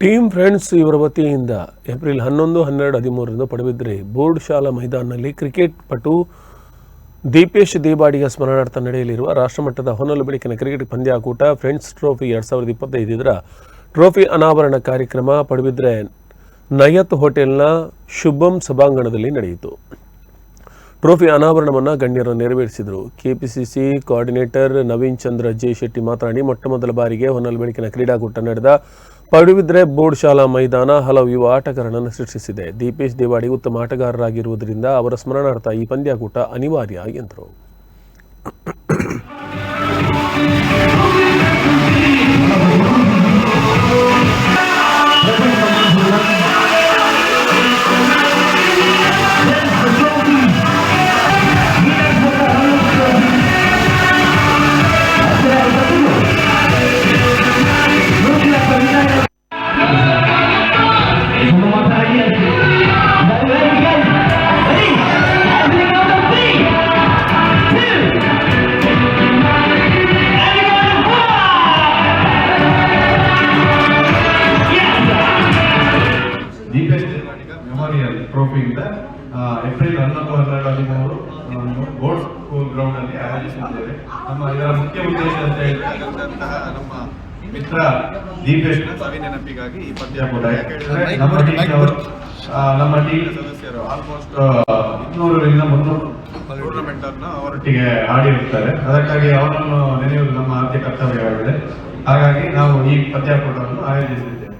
Team friends ಇವರ ವತಿಯಿಂದ April ಹನ್ನೊಂದು, ಹನ್ನೆರಡು, ಹದಿಮೂರರಿಂದ ಪಡುಬಿದ್ರಿ ಬೋರ್ಡ್ ಶಾಲಾ ಮೈದಾನದಲ್ಲಿ ಕ್ರಿಕೆಟ್ ಪಟು ದೀಪೇಶ್ ದೇಬಾಡಿಯ ಸ್ಮರಣಾರ್ಥ ನಡೆಯಲಿರುವ ರಾಷ್ಟ್ರಮಟ್ಟದ ಹೊನಲು ಬೆಳಕಿನ ಕ್ರಿಕೆಟ್ ಪಂದ್ಯಾಕೂಟ ಫ್ರೆಂಡ್ಸ್ ಟ್ರೋಫಿ ಎರಡು ಸಾವಿರದ ಇಪ್ಪತ್ತೈದರ ಟ್ರೋಫಿ ಅನಾವರಣ ಕಾರ್ಯಕ್ರಮ ಪಡುಬಿದ್ರೆ ನಯತ್ ಹೋಟೆಲ್ನ ಶುಭಂ ಸಭಾಂಗಣದಲ್ಲಿ ನಡೆಯಿತು. ಟ್ರೋಫಿ ಅನಾವರಣವನ್ನು ಗಣ್ಯರು ನೆರವೇರಿಸಿದರು. KPCC coordinator Naveen Chandra J Shetty ಮಾತನಾಡಿ ಮೊಟ್ಟ ಮೊದಲ ಬಾರಿಗೆ ಹೊನಲು ಬೆಳಕಿನ ಕ್ರೀಡಾಕೂಟ ನಡೆದ ಪಡುಬಿದ್ರೆ ಬೋರ್ಡ್ ಶಾಲಾ ಮೈದಾನ ಹಲವು ಯುವ ಆಟಗಾರರನ್ನು ಸೃಷ್ಟಿಸಿದೆ. ದೀಪೇಶ್ ದೇವಾಡಿ ಉತ್ತಮ ಆಟಗಾರರಾಗಿರುವುದರಿಂದ ಅವರ ಸ್ಮರಣಾರ್ಥ ಈ ಪಂದ್ಯಾಕೂಟ ಅನಿವಾರ್ಯ ಎಂದರು. ಟ್ರೋಫಿಯಿಂದ ಏಪ್ರಿಲ್ ಹನ್ನೊಂದು ಹನ್ನೆರಡು ಹದಿಮೂರು ಗೋಲ್ಡ್ ಸ್ಕೂಲ್ ಗ್ರೌಂಡ್ ಅಲ್ಲಿ ಆಯೋಜಿಸಿದ್ದೇವೆ. ನಮ್ಮ ಇದರ ಮುಖ್ಯ ಉದ್ದೇಶ ಅಂತ ಹೇಳಿದಂತಹ ನಮ್ಮ ಮಿತ್ರ ದೀಪೇಶ್ ಸವಿ ನೆನಪಿಗಾಗಿ ಈ ಪದ್ಯ ಕೂಡ ನಮ್ಮ ಟೀಮ್ ಸದಸ್ಯರು ಆಲ್ಮೋಸ್ಟ್ ಇನ್ನೂರರಿಂದ ಮುನ್ನೂರು ಟೂರ್ನಮೆಂಟ್ ಅನ್ನು ಅವರೊಟ್ಟಿಗೆ ಆಡಿರುತ್ತಾರೆ ಅದಕ್ಕಾಗಿ ಅವರನ್ನು ನೆನೆಯುವುದು ನಮ್ಮ ಆದ್ಯ ಕರ್ತವ್ಯವಾಗಿದೆ. ಹಾಗಾಗಿ ನಾವು ಈ ಪದ್ಯಾಕೂಟವನ್ನು ಆಯೋಜಿಸಿದ್ದೇವೆ.